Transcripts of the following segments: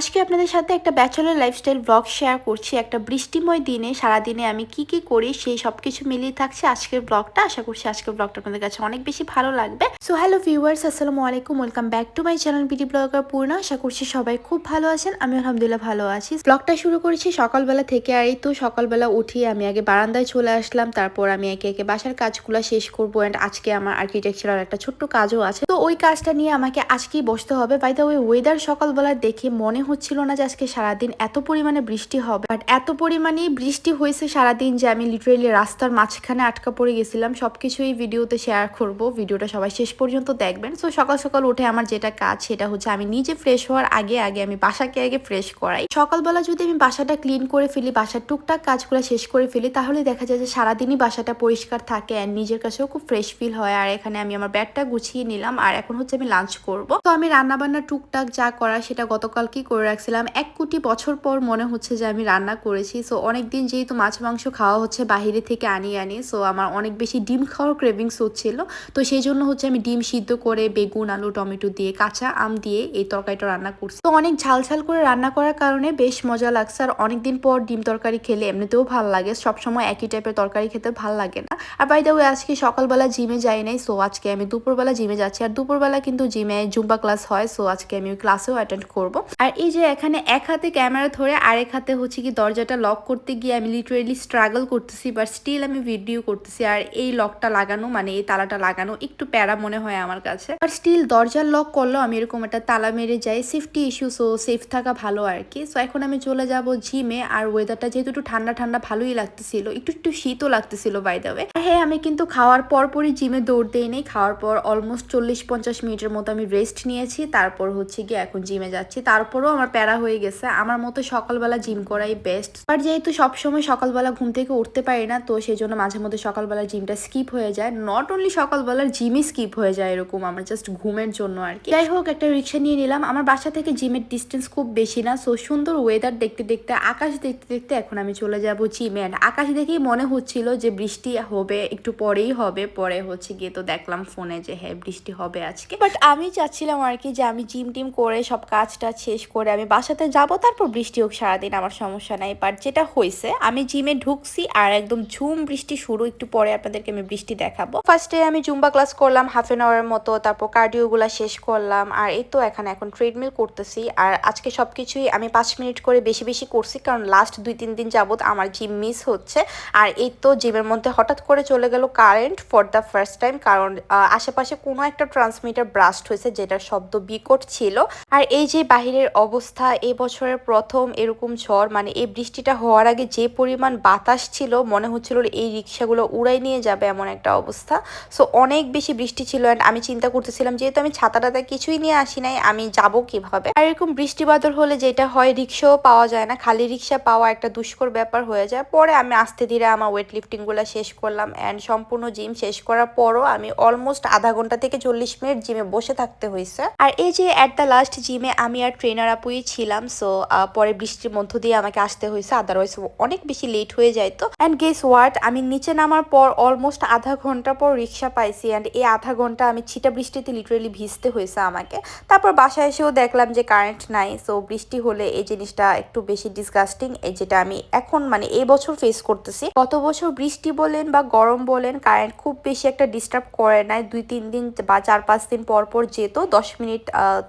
আজকে আপনাদের সাথে একটা ব্যাচেলার লাইফস্টাইল ব্লগ শেয়ার করছি। একটা বৃষ্টিময় দিনে, সারাদিনে আমি কি কি করি, সেই সব কিছু মিলিয়ে থাকছে আজকের ব্লগটা আশা করছি আজকের ব্লগটা আপনাদের কাছে অনেক বেশি ভালো লাগবে। সো হ্যালো ভিউয়ার্স আসসালামু আলাইকুম welcome back to my channel BD blogger পূর্ণ আশা করছি সবাই খুব ভালো আছেন, আমি আলহামদুলিল্লাহ ভালো আছি। ব্লগটা শুরু করেছি সকালবেলা থেকে আর এই তো সকালবেলা উঠিয়ে আমি আগে বারান্দায় চলে আসলাম, তারপর আমি একে একে বাসার কাজগুলো শেষ করব অ্যান্ড আজকে আমার আর্কিটেকচারাল একটা ছোট্ট কাজও আছে। তো ওই কাজটা নিয়ে আমাকে আজকেই বসতে হবে। বাই দ্য ওই ওয়েদার সকালবেলা দেখে মনে হচ্ছিল না যে আজকে সারাদিন এত পরিমাণে বৃষ্টি হবে। বাট এত পরিমাণে বৃষ্টি হয়েছে সারাদিন যে আমি লিটারেলি রাস্তার মাঝখানে আটকা পড়ে গেছিলাম। সবকিছু এই ভিডিওতে শেয়ার করব। ভিডিওটা সবাই শেষ পর্যন্ত দেখবেন। সো সকাল সকাল উঠে আমার যেটা কাজ সেটা হচ্ছে আমি নিজে ফ্রেশ হওয়ার আগে আগে আমি বাসাকে আগে ফ্রেশ করাই। সকালবেলা যদি আমি বাসাটা ক্লিন করে ফেলি, বাসার টুকটাক কাজগুলো শেষ করে ফেলি, তাহলে দেখা যায় যে সারাদিনই বাসাটা পরিষ্কার থাকে অ্যান্ড নিজের কাছেও খুব ফ্রেশ ফিল হয়। আর এখানে আমি আমার ব্যাগটা গুছিয়ে নিলাম। আর এখন হচ্ছে আমি লাঞ্চ করব। তো আমি রান্না বান্না টুকটাক যা করা সেটা গতকাল কি করে রাখছিলাম। এক কোটি বছর পর মনে হচ্ছে যে আমি রান্না করেছি। সো অনেক দিন যেহেতু মাছ মাংস খাওয়া হচ্ছে বাইরে থেকে আনি আনি সো আমার অনেক বেশি ডিম খাওয়ার ক্রেভিংস হচ্ছিল। তো সেই জন্য হচ্ছে আমি ডিম সিদ্ধ করে বেগুন, আলু, টমেটো দিয়ে, কাঁচা আম দিয়ে এই তরকারিটা রান্না করছি। তো অনেক ঝাল ঝাল করে রান্না করার কারণে বেশ মজা লাগছে। আর অনেকদিন পর ডিম তরকারি খেলে এমনিতেও ভালো লাগে। সবসময় একই টাইপের তরকারি খেতে ভালো লাগে না। আর বাই দ্য আজকে সকালবেলা জিমে যাই নাই সো আজকে আমি দুপুরবেলা জিমে যাচ্ছি। আর দুপুরবেলা কিন্তু জিমে জুম্বা ক্লাস হয় সো আজকে আমি ওই ক্লাসেও অ্যাটেন্ড করব। আর এই যে এখানে এক হাতে ক্যামেরা ধরে আরেক হাতে হচ্ছে কি দরজাটা লক করতে গিয়ে আমি লিটারেলি স্ট্রাগল করতেছি বাট স্টিল আমি ভিডিও করতেছি আর এই লকটা লাগানো মানে এই তালাটা লাগানো একটু প্যারা মনে হয় আমার কাছে। আর স্টিল দরজার লক করলেও আমি এরকম একটা তালা মেরে যাই সেফটি ইস্যু সো সেফ থাকা ভালো আর কি। সো এখন আমি চলে যাব জিমে আর ওয়েদারটা যেহেতু একটু ঠান্ডা ঠান্ডা ভালোই লাগতেছিল, একটু একটু শীতও লাগতেছিল বাই দ্য ওয়ে হ্যাঁ আমি কিন্তু খাওয়ার পর পরই জিমে দৌড় দেই নেই, খাওয়ার পর অলমোস্ট চল্লিশ পঞ্চাশ মিনিটের মতো আমি রেস্ট নিয়েছি, তারপর হচ্ছে গিয়ে এখন জিমে যাচ্ছি, তারপরও আমার প্যারা হয়ে গেছে। আমার মতো সকালবেলা জিম করাই বেস্ট বাট যেহেতু সবসময় সকালবেলা ঘুম থেকে উঠতে পারি না, তো সেই জন্য মাঝে মধ্যে সকালবেলা জিমটা স্কিপ হয়ে যায়। নট অনলি সকালবেলার জিমই স্কিপ হয়ে যায় এরকম, আমার জাস্ট ঘুমের জন্য আর কি। যাই হোক, একটা রিক্সা নিয়ে নিলাম। আমার বাসা থেকে জিমের ডিস্টেন্স খুব বেশি না। সো সুন্দর ওয়েদার দেখতে দেখতে, আকাশ দেখতে দেখতে এখন আমি চলে যাব জিমে And আকাশ দেখেই মনে হচ্ছিল যে বৃষ্টি হবে, একটু পরেই হবে। পরে হচ্ছে গিয়ে তো দেখলাম ফোনে যে হ্যাঁ বৃষ্টি হবে আজকে। বাট আমি চাচ্ছিলাম আর কি যে আমি জিম টিম করে সব কাজটা শেষ করে আমি বাসাতে যাব, তারপর বৃষ্টি হোক, সারাদিন আমার সমস্যা নাই। বাট যেটা হয়েছে, আমি জিমে ঢুকছি আর একদম ঝুম বৃষ্টি শুরু, একটু পরে আপনাদেরকে আমি বৃষ্টি দেখাবো। ফার্স্টে আমি জুম্বা ক্লাস করলাম হাফ এন আওয়ারের মতো, তারপর কার্ডিও গুলা শেষ করলাম, আর এই তো এখানে এখন ট্রেডমিল করতেছি। আর আজকে সবকিছুই আমি পাঁচ মিনিট করে বেশি বেশি করছি, কারণ লাস্ট দুই তিন দিন যাবত আমার জিম মিস হচ্ছে। আর এই তো জিমের মধ্যে হঠাৎ করে চলে গেল current for the first time কারণ আশেপাশে কোনো একটা ট্রান্সমিটার ব্রাস্ট হয়েছে, যেটার শব্দ বিকট ছিল। আর এই যে বাহিরের অবস্থা এই বছরের প্রথম এরকম ঝড় মানে এই বৃষ্টিটা হওয়ার আগে যে পরিমাণ বাতাস ছিল, মনে হচ্ছিল এই রিক্সাগুলো উড়াই নিয়ে যাবে এমন একটা অবস্থা। সো অনেক বেশি বৃষ্টি ছিল অ্যান্ড আমি চিন্তা করতেছিলাম, যেহেতু আমি ছাতা টাতা কিছুই নিয়ে আসি নাই, আমি যাব কীভাবে? আর এরকম বৃষ্টি বাদল হলে যেটা হয়, রিক্সাও পাওয়া যায় না, খালি রিক্সা পাওয়া একটা দুষ্কর ব্যাপার হয়ে যায়। পরে আমি আস্তে ধীরে আমার ওয়েট লিফটিংগুলো শেষ করলাম অ্যান্ড সম্পূর্ণ জিম শেষ করার পরও আমি অলমোস্ট আধা ঘণ্টা থেকে চল্লিশ মিনিট জিমে বসে থাকতে হয়েছে আর এই যে অ্যাট দ্য লাস্ট জিমে আমি আর ট্রেনার আপুই ছিলাম সো পরে বৃষ্টির মধ্য দিয়ে আমাকে আসতে হয়েছে আদারওয়াইজ অনেক বেশি লেট হয়ে যায় তো। অ্যান্ড গেস ওয়াট আমি নিচে নামার পর অলমোস্ট আধা ঘণ্টা পর রিক্সা পাইছি অ্যান্ড এই আধা ঘণ্টা আমি ছিটা বৃষ্টিতে লিটারেলি ভিজতে হয়েছে আমাকে। তারপর বাসায় এসেও দেখলাম যে কারেন্ট নাই সো বৃষ্টি হলে এই জিনিসটা একটু বেশি ডিসগাস্টিং এই যেটা আমি এখন মানে এই বছর ফেস করতেছি। গত বছর বৃষ্টি বলেন বা গরম বলেন কারেন্ট খুব বেশি একটা ডিস্টার্ব করে নাই। দুই, তিন দিন বা চার, পাঁচ দিন পর পর যেত, দশ মিনিট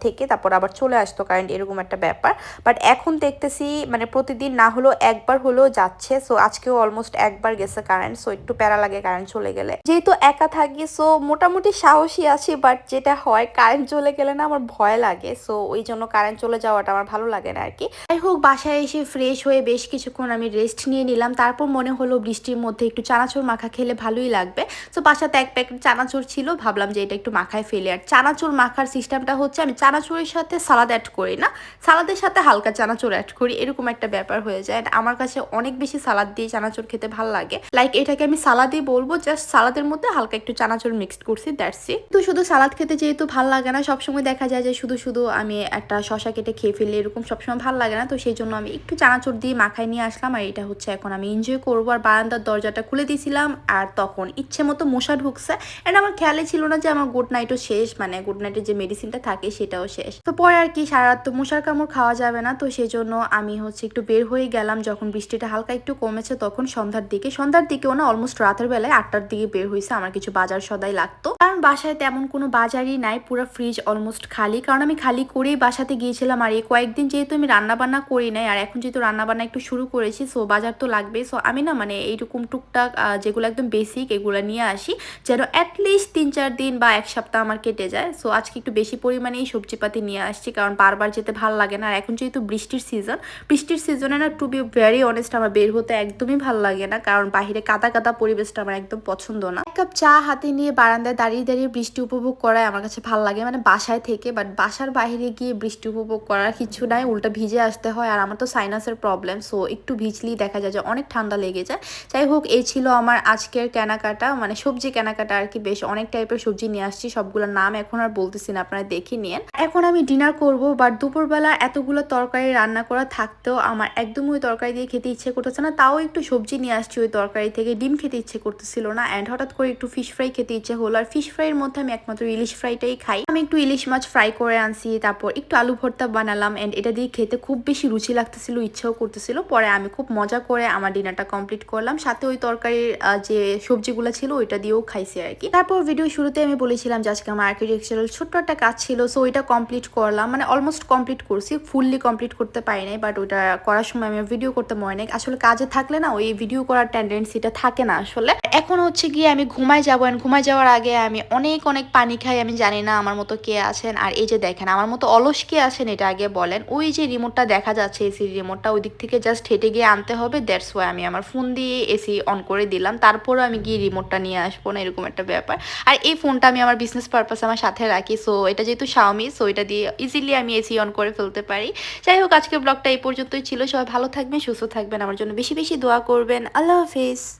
থেকে তারপর আবার চলে আসতো কারেন্ট এরকম একটা ব্যাপার। বাট এখন দেখতেছি মানে প্রতিদিন না হলেও একবার হলেও যাচ্ছে। সো আজকেও অলমোস্ট একবার গেছে কারেন্ট সো একটু প্যারা লাগে কারেন্ট চলে গেলে। যেহেতু একা থাকি সো মোটামুটি সাহসী আছি বাট যেটা হয় কারেন্ট চলে গেলে না আমার ভয় লাগে। সো ওই জন্য কারেন্ট চলে যাওয়াটা আমার ভালো লাগে না আর কি যাই হোক, বাসায় এসে ফ্রেশ হয়ে বেশ কিছুক্ষণ আমি রেস্ট নিয়ে নিলাম। তারপর মনে হলো বৃষ্টির মধ্যে একটু চানাচুর মাখা খেলে ভালোই লাগবে। সো বাসাতে এক প্যাকেট চানাচুর ছিল, ভাবলাম যে এটা একটু মাখায় ফেলে। আর চানাচুর মাখার সিস্টেমটা হচ্ছে, আমি চানাচুরের সাথে সালাদ অ্যাড করি না। সালাদের সাথে হালকা চানাচুর অ্যাড করি, এরকম একটা ব্যাপার হয়ে যায়। আমার কাছে অনেক বেশি সালাদ দিয়ে চানাচুর খেতে ভালো লাগে। লাইক এটাকে আমি সালাদই বলব জাস্ট সালাদের মধ্যে হালকা একটু চানাচুর মিক্সড করছি দ্যাটস ইট তো শুধু সালাদ খেতে যেহেতু ভালো লাগে না, সবসময় দেখা যায় যে শুধু শুধু আমি একটা শশা কেটে খেয়ে ফেলি এরকম সবসময় ভালো লাগে না, তো সেই জন্য আমি একটু চানাচুর দিয়ে মাখায় নিয়ে আসলাম, আর এটা হচ্ছে এখন আমি এনজয় করব। আর বারান্দার দরজাটা খুলে দিয়েছিলাম, আর তখন ইচ্ছে মতো মশা ঢুকছে। এন্ড আমার খেয়ালে ছিল না যে আমার গুড নাইটও শেষ মানে গুড নাইটের যে মেডিসিনটা থাকে সেটাও শেষ। তো পরে আর কি সারা রাত তো মশার মশার কামড় খাওয়া যাবে না, তো সেই জন্য আমি হচ্ছে একটু বের হয়ে গেলাম। যখন বৃষ্টিটা হালকা একটু কমেছে, তখন সন্ধ্যার দিকে, সন্ধ্যার দিকেও না অলমোস্ট রাতের বেলায় আটটার দিকে বের হয়েছে। আমার কিছু বাজার সদাই লাগতো। কারণ বাসায় তেমন কোনো বাজারই নাই, পুরো ফ্রিজ অলমোস্ট খালি। কারণ আমি খালি করেই বাসাতে গিয়েছিলাম আর এই কয়েকদিন যেহেতু আমি রান্না বান্না করি নাই, আর এখন যেহেতু রান্না বান্না একটু শুরু করেছি সো বাজার তো লাগবে। সো আমি না মানে এইরকম টুকটাক যেগুলো একদম বেসিক এগুলো নিয়ে আসি, যেন অ্যাটলিস্ট তিন চার দিন বা এক সপ্তাহ আমার কেটে যায়। সো আজকে একটু বেশি পরিমাণেই সবজিপাতি নিয়ে আসছি, কারণ বারবার যেতে ভালো লাগে না। আর এখন যেহেতু বৃষ্টির সিজন বৃষ্টির সিজনে না টু বি ভেরি অনেস্ট আমার বের হতে একদমই ভালো লাগে না। কারণ বাইরে কাদা কাদা পরিবেশটা আমার একদম পছন্দ না। এক কাপ চা হাতে নিয়ে বারান্দায় দাঁড়িয়ে দাঁড়িয়ে বৃষ্টি উপভোগ করাই আমার কাছে ভালো লাগে। মানে বাসায় থেকে বাট বাসার বাইরে গিয়ে বৃষ্টি উপভোগ করার কিছু নাই, উল্টা ভিজে আসতে হয় আর আমার তো সাইনাসের প্রবলেম সো একটু ভিজলেই দেখা যায় যে অনেক ঠান্ডা লেগে যায়। যাই হোক, এই ছিল আমার আজকের কেনাকাটা মানে সবজি কেনাকাটা আর কি, বেশ অনেক টাইপের সবজি নিয়ে আসছি, সবগুলোর নাম এখন আর বলতেছি না, আপনারা দেখে নিন এখন আমি ডিনার করব বাট দুপুরবেলা এতগুলো তরকারি রান্না করা থাকতেও আমার একদমই ওই তরকারি দিয়ে খেতে ইচ্ছে করতেছে না। তাও একটু সবজি নিয়ে আসছি ওই তরকারি থেকে। ডিম খেতে ইচ্ছে করতেছিল না অ্যান্ড হঠাৎ করে একটু ফিশ ফ্রাই খেতে ইচ্ছে হলো। আর ফিশ ফ্রাইয়ের মধ্যে আমি একমাত্র ইলিশ ফ্রাইটাই খাই। আমি একটু ইলিশ মাছ ফ্রাই করে আনছি, তারপর একটু আলু ভর্তা বানালাম অ্যান্ড এটা দিয়ে খেতে খুব বেশি রুচি লাগতেছিল, ইচ্ছাও করতেছিল। পরে আমি খুব মজা করে আমার ডিনারটা কমপ্লিট করলাম। সাথে ওই তরকারির যে সবজিগুলো ছিল ওইটা দিয়েও খাইছি আর কি। তারপর ভিডিও শুরুতে আমি বলেছিলাম যে আজকে আমার আর্কিটেকচারাল ছোট্ট একটা কাজ ছিল সো ওইটা কমপ্লিট করলাম। মানে অলমোস্ট কমপ্লিট করছি ফুললি কমপ্লিট করতে পারি নাই বাট ওইটা করার সময় আমি ভিডিও করতে মনে নেই। আসলে কাজে থাকলে না, ওই ভিডিও করার টেন্ডেন্সিটা থাকে না আসলে। এখন হচ্ছে গিয়ে আমি ঘুমাই যাব ঘুমাই যাওয়ার আগে আমি অনেক অনেক পানি খাই, আমি জানি না আমার মতো কে আছেন। আর এই যে দেখেন, আমার মতো অলস কে আছেন, এটা আগে বলেন। ওই যে রিমোটটা দেখা যাচ্ছে এসির রিমোটটা ওই দিক থেকে জাস্ট হেঁটে গিয়ে আনতে হবে দ্যাটস ওয়াই আমি আমার ফোন দিয়ে এসি অন করে দিলাম। তারপরও আমি গিয়ে রিমোটটা নিয়ে আসব না, এরকম একটা ব্যাপার। আর এই ফোনটা আমি আমার বিজনেস পারপাস আমার সাথে রাখি সো এটা যেহেতু শাওমি সো এটা দিয়ে ইজিলি আমি এসি অন করে ফেলতে পারি। যাই হোক, আজকের ব্লগটা এই পর্যন্তই ছিল। সবাই ভালো থাকবেন, সুস্থ থাকবেন। আমার জন্য বেশি বেশি দোয়া করবেন। আল্লাহ হাফিজ।